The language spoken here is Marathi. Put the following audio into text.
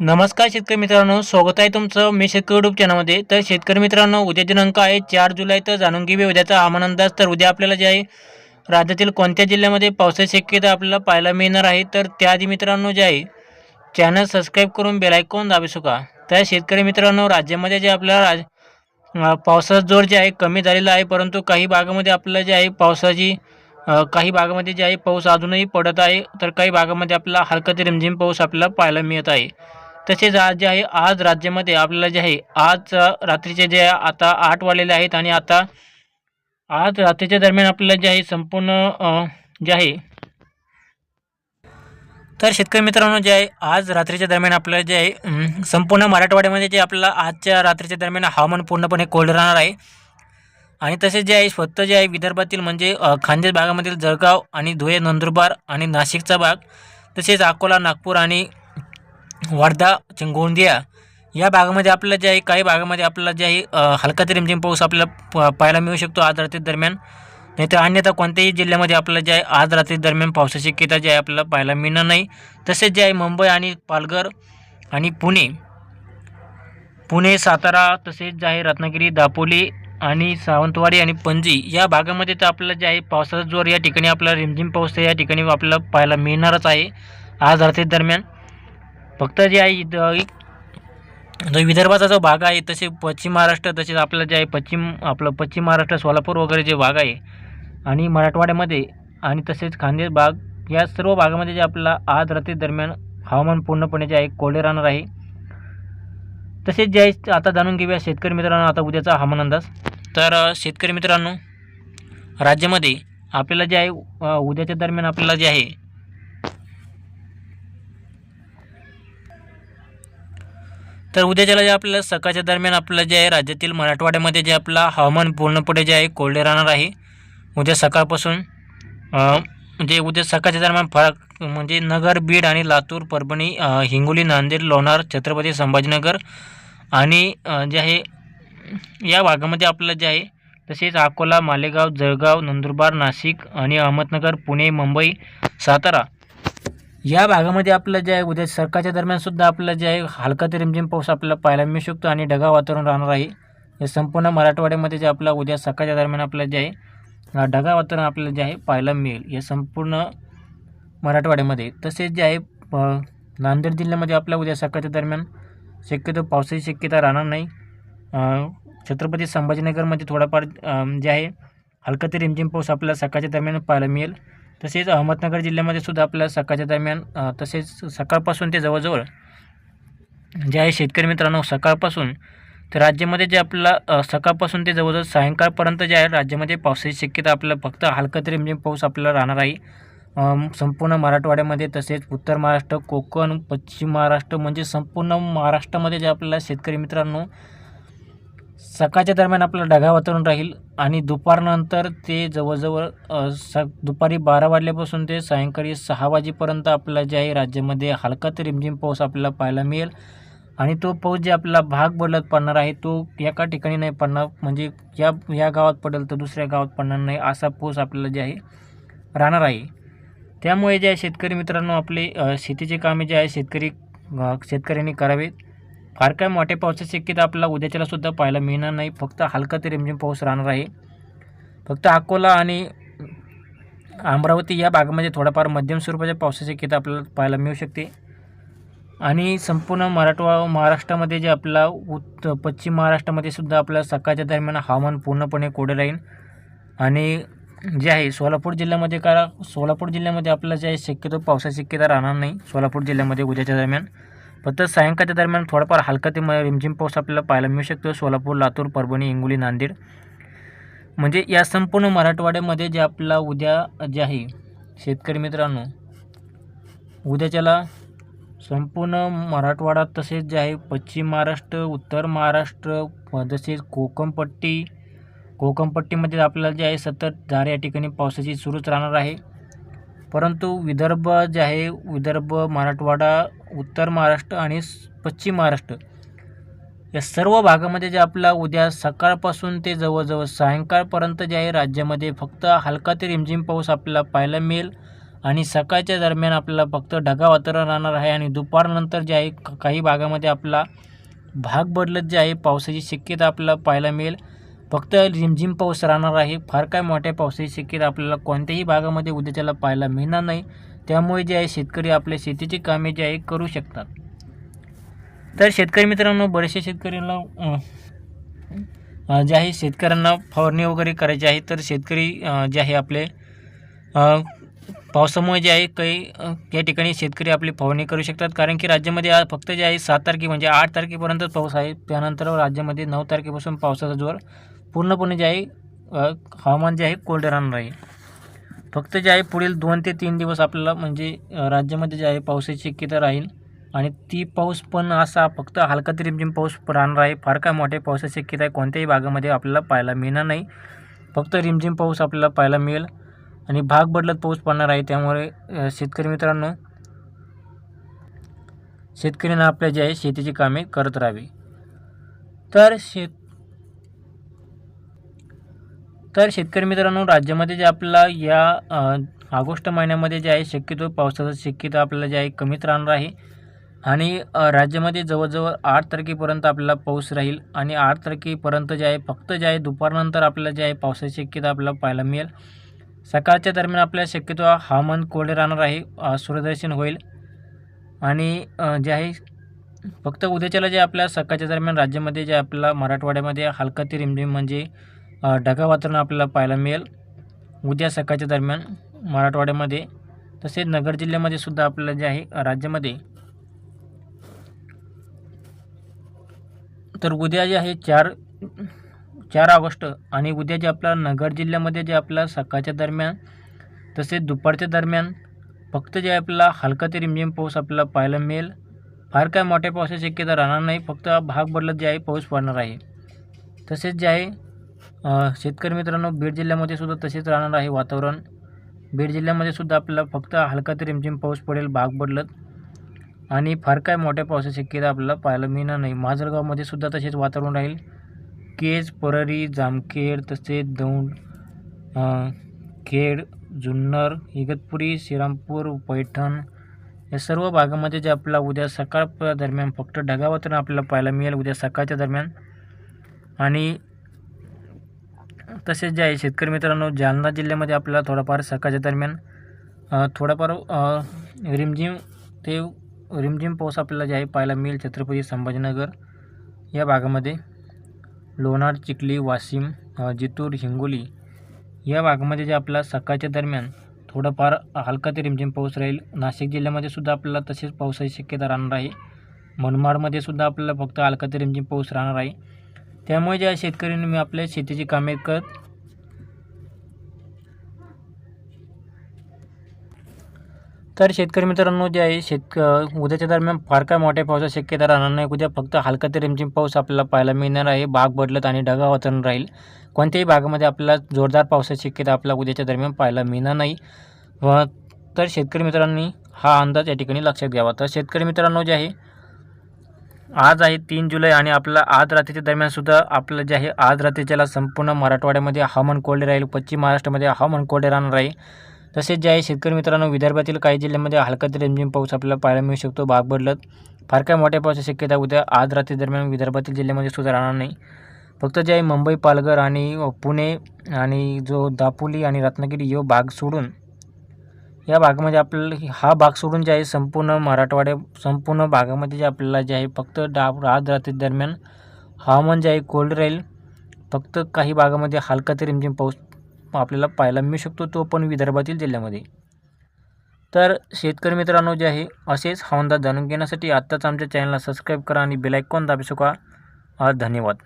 नमस्कार शेतकरी मित्रांनो स्वागत आहे तुमचं मी शेतकरी युट्यूब चॅनलमध्ये. तर शेतकरी मित्रांनो उद्या दिनांक आहे चार जुलै तर जाणून घेऊया उद्याचा हवामान अंदाज. तर उद्या आपल्याला जे आहे राज्यातील कोणत्या जिल्ह्यामध्ये पावसाची शक्यता आपल्याला पाहायला मिळणार आहे? तर त्याआधी मित्रांनो जे आहे चॅनल सबस्क्राईब करून बेलायकॉन दाबू शका तर शेतकरी मित्रांनो राज्यामध्ये जे आपल्याला राज पावसाचा जोर जे आहे कमी झालेला आहे. परंतु काही भागामध्ये आपल्याला जे आहे पावसाची काही भागामध्ये जे आहे पाऊस अजूनही पडत आहे. तर काही भागामध्ये आपल्याला हलका ते रिमझिम पाऊस आपल्याला पाहायला मिळत आहे. तसेच आज जे आहे आज राज्यामध्ये आपल्याला जे आहे आज रात्रीचे जे आता आठ वाजलेले आहेत आणि आता आज रात्रीच्या दरम्यान आपल्याला जे आहे संपूर्ण जे आहे तर शेतकरी मित्रांनो जे आहे आज रात्रीच्या दरम्यान आपल्याला जे आहे संपूर्ण मराठवाड्यामध्ये जे आपल्याला आजच्या रात्रीच्या दरम्यान हवामान पूर्णपणे कोल्ड राहणार आहे. आणि तसेच जे आहे स्वतः जे आहे विदर्भातील म्हणजे खानदेश भागामधील जळगाव आणि धुळे नंदुरबार आणि नाशिकचा भाग तसेच अकोला नागपूर आणि वर्धा चिंगोंदिया गोंदिया या भागामध्ये आपल्याला जे आहे काही भागामध्ये आपल्याला जे आहे हलका ते रिमझिम पाऊस आपल्याला प- पाहायला मिळू शकतो आज रात्री दरम्यान. नाही तर अन्यथा कोणत्याही जिल्ह्यामध्ये आपल्याला जे आहे आज रात्री दरम्यान पावसाची शक्यता जी आहे आपल्याला पाहायला मिळणार नाही. तसेच जे आहे मुंबई आणि पालघर आणि पुणे पुणे सातारा तसेच जे आहे रत्नागिरी दापोली आणि सावंतवाडी आणि पणजी या भागामध्ये तर आपल्याला जे आहे पावसाचा जोर या ठिकाणी आपल्याला रिमझिम पाऊस तर या ठिकाणी आपल्याला पाहायला मिळणारच आहे आज रात्री दरम्यान. फक्त जे आहे इथं जो विदर्भाचा जो भाग आहे तसे पश्चिम महाराष्ट्र तसेच आपलं जे आहे पश्चिम आपलं पश्चिम महाराष्ट्र सोलापूर वगैरे जे भाग आहे आणि मराठवाड्यामध्ये आणि तसेच खानदेश भाग या सर्व भागामध्ये जे आपला आज रात्री दरम्यान हवामान पूर्णपणे जे आहे कोरडे राहणार आहे. तसेच जे आहे आता जाणून घेऊया शेतकरी मित्रांनो आता उद्याचा हवामान अंदाज. तर शेतकरी मित्रांनो राज्यामध्ये आपल्याला जे आहे उद्याच्या दरम्यान आपल्याला जे आहे तर उद्याच्याला जे आपल्याला सकाळच्या दरम्यान आपल्याला जे आहे राज्यातील मराठवाड्यामध्ये जे आपला हवामान पूर्णपणे जे आहे कोरडे राहणार आहे. उद्या सकाळपासून म्हणजे उद्या सकाळच्या दरम्यान फरक म्हणजे नगर बीड आणि लातूर परभणी हिंगोली नांदेड लोणार छत्रपती संभाजीनगर आणि जे आहे या भागामध्ये आपलं जे आहे तसेच अकोला मालेगाव जळगाव नंदुरबार नाशिक आणि अहमदनगर पुणे मुंबई सातारा या भागामध्ये आपलं जे आहे उद्या सकाळच्या दरम्यानसुद्धा आपलं जे आहे हलका ते रिमझिम पाऊस आपल्याला पाहायला मिळू शकतो आणि ढगाळ वातावरण राहणार आहे. हे संपूर्ण मराठवाड्यामध्ये जे आपला उद्या सकाळच्या दरम्यान आपलं जे आहे ढगा ढगाळ वातावरण आपल्याला जे आहे पाहायला मिळेल. या संपूर्ण मराठवाड्यामध्ये. तसेच जे आहे नांदेड जिल्ह्यामध्ये आपल्या उद्या सकाळच्या दरम्यान शक्यतो पावसाची शक्यता राहणार नाही. छत्रपती संभाजीनगरमध्ये थोडाफार जे आहे हलका ते रिमझिम पाऊस आपल्याला सकाळच्या दरम्यान पाहायला मिळेल. तसेच अहमदनगर जिल्ह्यामध्ये सुद्धा आपल्याला सकाळच्या दरम्यान तसेच सकाळपासून ते जवळजवळ जे आहे शेतकरी मित्रांनो सकाळपासून तर राज्यामध्ये जे आपल्याला सकाळपासून ते जवळजवळ सायंकाळपर्यंत जे आहे राज्यामध्ये पावसाची शक्यता आपल्याला फक्त हलका तरी म्हणजे पाऊस आपल्याला राहणार आहे. संपूर्ण मराठवाड्यामध्ये तसेच उत्तर महाराष्ट्र कोकण पश्चिम महाराष्ट्र म्हणजे संपूर्ण महाराष्ट्रामध्ये जे आपल्याला शेतकरी मित्रांनो सकाळच्या दरम्यान आपलं ढगाळ वातावरण राहील आणि दुपारनंतर ते जवळजवळ स दुपारी बारा वाजल्यापासून ते सायंकाळी सहा वाजेपर्यंत आपलं जे आहे राज्यामध्ये हलका ते रिमझिम पाऊस आपल्याला पाहायला मिळेल. आणि तो पाऊस जे आपला भाग बदलत पडणार आहे तो एका ठिकाणी नाही पडणार. म्हणजे या या गावात पडेल तर दुसऱ्या गावात पडणार नाही असा पाऊस आपल्याला जे आहे राहणार आहे. त्यामुळे जे आहे शेतकरी मित्रांनो आपले शेतीचे कामे जे आहे शेतकरी शेतकऱ्यांनी करावे फार काय मोठ्या पावसाची शक्यता आपल्याला उद्याच्याला सुद्धा पाहायला मिळणार नाही. फक्त हलका ते रिमझिम पाऊस राहणार आहे. फक्त अकोला आणि अमरावती या भागामध्ये थोडाफार मध्यम स्वरूपाच्या पावसाची शक्यता आपल्याला पाहायला मिळू शकते. आणि संपूर्ण मराठवा महाराष्ट्रामध्ये जे आपला उत् पश्चिम महाराष्ट्रामध्ये सुद्धा आपल्या सकाळच्या दरम्यान हवामान पूर्णपणे कोडे राहील. आणि जे आहे सोलापूर जिल्ह्यामध्ये का सोलापूर जिल्ह्यामध्ये आपल्याला जे आहे शक्यतो पावसाची शक्यता राहणार नाही. सोलापूर जिल्ह्यामध्ये उद्याच्या दरम्यान. फक्त सायंकाळच्या दरम्यान थोडाफार हलका ते म रिमझिम पाऊस आपल्याला पाहायला मिळू शकतो. सोलापूर लातूर परभणी हिंगोली नांदेड. म्हणजे या संपूर्ण मराठवाड्यामध्ये जे आपला उद्या जे आहे शेतकरी मित्रांनो उद्याच्याला संपूर्ण मराठवाडा तसेच जे आहे पश्चिम महाराष्ट्र उत्तर महाराष्ट्र तसेच कोकणपट्टी कोकणपट्टीमध्ये आपल्याला जे आहे सतत धार या ठिकाणी पावसाची सुरूच राहणार आहे. परंतु विदर्भ जे आहे विदर्भ मराठवाडा उत्तर महाराष्ट्र आणि पश्चिम महाराष्ट्र या सर्व भागामध्ये जे आपला उद्या सकाळपासून ते जवळजवळ सायंकाळपर्यंत जे आहे राज्यामध्ये फक्त हलका ते रिमझिम पाऊस आपल्याला पाहायला मिळेल आणि सकाळच्या दरम्यान आपल्याला फक्त ढगा वातावरण राहणार आहे आणि दुपारनंतर जे आहे काही भागामध्ये आपला भाग बदलत जे आहे पावसाची शक्यता आपल्याला पाहायला मिळेल. फक्त रिमझिम पाऊस राहणार आहे. फार काय मोठ्या पावसाची शक्यता आपल्याला कोणत्याही भागामध्ये उद्याच्याला पाहायला मिळणार नाही. त्यामुळे जे आहे शेतकरी आपल्या शेतीची कामे जे आहे करू शकतात. तर शेतकरी मित्रांनो बरेचसे शेतकऱ्यांना जे आहे शेतकऱ्यांना फवारणी वगैरे करायची आहे. तर शेतकरी जे आहे आपले पावसामुळे जे आहे काही या ठिकाणी शेतकरी आपली फवारणी करू शकतात. कारण की राज्यामध्ये आज फक्त जे आहे सात तारखे म्हणजे आठ तारखेपर्यंत पाऊस आहे. त्यानंतर राज्यामध्ये नऊ तारखेपासून पावसाचा जोर पूर्णपणे जे आहे हवामान जे आहे कोरडे राहणार आहे. फक्त जे आहे पुढील दोन ते तीन दिवस आपल्याला म्हणजे राज्यामध्ये जे आहे पावसाची शक्यता राहील. आणि ती पाऊस पण असा फक्त हलका ते रिमझिम पाऊस राहणार आहे. फार काय मोठ्या पावसाची शक्यता आहे कोणत्याही भागामध्ये आपल्याला पाहायला मिळणार नाही. फक्त रिमझिम पाऊस आपल्याला पाहायला मिळेल. आणि भाग बदलत पाऊस पडणार आहे त्यामुळे शेतकरी मित्रांनो शेतकऱ्यांना आपल्या जे आहे शेतीची कामे करत राहावी. तर शेत तर शेतकरी मित्रांनो राज्यामध्ये जे आपल्याला या ऑगस्ट महिन्यामध्ये जे आहे शक्यतो पावसाचं शक्यता आपल्याला जे आहे कमीच राहणार आहे. आणि राज्यामध्ये जवळजवळ आठ तारखेपर्यंत आपल्याला पाऊस राहील आणि आठ तारखेपर्यंत जे आहे फक्त जे आहे दुपारनंतर आपल्याला जे आहे पावसाची शक्यता आपल्याला पाहायला मिळेल. सकाळच्या दरम्यान आपल्याला शक्यतो हवामान कोरडे राहणार आहे सूर्यदर्शन होईल. आणि जे आहे फक्त उद्याच्याला जे आपल्या सकाळच्या दरम्यान राज्यामध्ये जे आपल्याला मराठवाड्यामध्ये हलका ते रिमझिम म्हणजे ढगाळ वातावरण आपल्याला पाहायला मिळेल. उद्या सकाळच्या दरम्यान मराठवाड्यामध्ये तसेच नगर जिल्ह्यामध्ये सुद्धा आपल्याला जे आहे राज्यामध्ये तर उद्या जे आहे चार चार ऑगस्ट आणि उद्या जे आपला नगर जिल्ह्यामध्ये जे आपला सकाळच्या दरम्यान तसेच दुपारच्या दरम्यान फक्त जे आपल्याला हलका ते रिमझिम पाऊस आपल्याला पाहायला मिळेल. फार काय मोठ्या पावसाची शक्यता राहणार नाही फक्त भाग बदलत जे आहे पाऊस पडणार आहे. तसेच जे आहे शेतकरी मित्रांनो बीड जिल्ह्यामध्ये सुद्धा तसेच राहणार आहे वातावरण. बीड जिल्ह्यामध्ये सुद्धा आपल्याला फक्त हलका ते रिमझिम पाऊस पडेल भाग बदलत आणि फार काय मोठ्या पावसाची शक्यता आपल्याला पाहायला मिळणार नाही. माजलगावमध्ये सुद्धा तसेच वातावरण राहील. केज परळी जामखेड तसेच दौंड खेड जुन्नर इगतपुरी श्रीरामपूर पैठण या सर्व भागामध्ये जे आपल्याला उद्या सकाळ दरम्यान फक्त ढगावातून आपल्याला पाहायला मिळेल उद्या सकाळच्या दरम्यान. आणि तसेच जे आहे शेतकरी मित्रांनो जालना जिल्ह्यामध्ये आपल्याला थोडाफार सकाळच्या दरम्यान थोडंफार थोडाफार रिमझिम ते रिमझिम पाऊस आपल्याला जे आहे पाहायला मिळेल. छत्रपती संभाजीनगर या भागामध्ये लोणार चिखली वाशिम जितूर हिंगोली या भागामध्ये जे आपला सकाळच्या दरम्यान थोडंफार हलका ते रिमझिम पाऊस राहील. नाशिक जिल्ह्यामध्ये सुद्धा आपल्याला तसेच पावसाची शक्यता राहणार आहे. मनमाडमध्ये सुद्धा आपल्याला फक्त हलका ते रिमझिम पाऊस राहणार आहे. त्यामुळे ज्या शेतकऱ्यांनी मी आपल्या शेतीची कामे करत तर शेतकरी मित्रांनो जे आहे शेतक उद्याच्या दरम्यान फार काय मोठ्या पावसाची शक्यता राहणार नाही. उद्या फक्त हलका ते रिमझिम पाऊस आपल्याला पाहायला मिळणार आहे. भाग बदलत आणि ढगा वातावरण राहील. कोणत्याही भागामध्ये आपल्याला जोरदार पावसाची शक्यता आपल्याला उद्याच्या दरम्यान पाहायला मिळणार नाही. व तर शेतकरी मित्रांनी हा अंदाज या ठिकाणी लक्षात घ्यावा. तर शेतकरी मित्रांनो जे आहे आज आहे तीन जुलै आणि आपला आज रात्रीच्या दरम्यानसुद्धा आपलं जे आहे आज रात्रीच्याला संपूर्ण मराठवाड्यामध्ये हवामान कोरडे राहील. पश्चिम महाराष्ट्रामध्ये हवामान कोरडे राहणार आहे. तसेच जे आहे शेतकरी मित्रांनो विदर्भातील काही जिल्ह्यामध्ये हलका ते रिमझिम पाऊस आपल्याला पाहायला मिळू शकतो. भाग बदलत फार काय मोठ्या पावसाची शक्यता उद्या आज रात्री दरम्यान विदर्भातील जिल्ह्यामध्ये सुद्धा राहणार नाही. फक्त जे आहे मुंबई पालघर आणि पुणे आणि जो दापोली आणि रत्नागिरी यो भाग सोडून या भागामध्ये आपल्याला हा भाग सोडून जे आहे संपूर्ण मराठवाड्या संपूर्ण भागामध्ये जे आपल्याला जे आहे फक्त डा आज रात्री दरम्यान हवामान जे म्हणजे आहे कोल्ड राहील फक्त काही भागामध्ये हलका ते रिमझिम पाऊस आपल्याला पाहायला मिळू शकतो तो पण विदर्भातील जिल्ह्यामध्ये. तर शेतकरी मित्रांनो जे आहे असेच हवामान जाणून घेण्यासाठी आत्ताच आमच्या चॅनलला सबस्क्राईब करा आणि बेलायकॉन दाबू शका धन्यवाद.